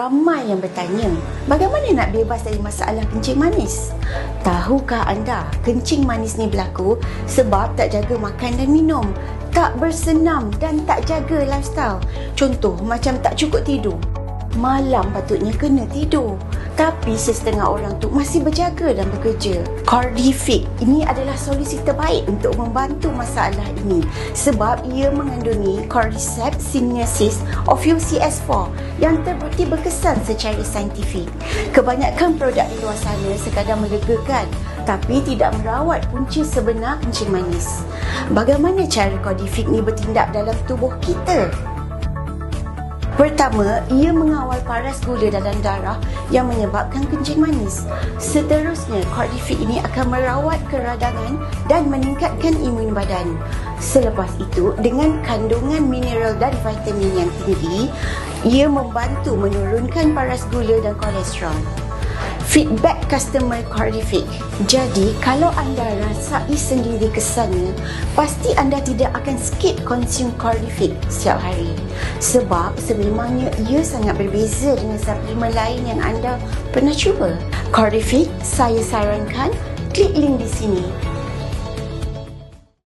Ramai yang bertanya, bagaimana nak bebas dari masalah kencing manis? Tahukah anda, kencing manis ni berlaku sebab tak jaga makan dan minum, tak bersenam dan tak jaga lifestyle. Contoh, macam tak cukup tidur. Malam patutnya kena tidur. Tapi sesetengah orang tu masih berjaga dan bekerja. Cardific ini adalah solusi terbaik untuk membantu masalah ini sebab ia mengandungi Cordyceps sinensis of UCS4 yang terbukti berkesan secara saintifik. Kebanyakan produk di luar sana sekadar melegakan tapi tidak merawat punca sebenar kencing manis. Bagaimana cara Cordific ni bertindak dalam tubuh kita? Pertama, ia mengawal paras gula dalam darah yang menyebabkan kencing manis. Seterusnya, Cordific ini akan merawat keradangan dan meningkatkan imun badan. Selepas itu, dengan kandungan mineral dan vitamin yang tinggi, ia membantu menurunkan paras gula dan kolesterol feedback customer Cardific. Jadi, kalau anda rasai sendiri kesannya, pasti anda tidak akan skip consume Cardific setiap hari. Sebab sememangnya ia sangat berbeza dengan suplemen lain yang anda pernah cuba. Cardific, saya sarankan klik link di sini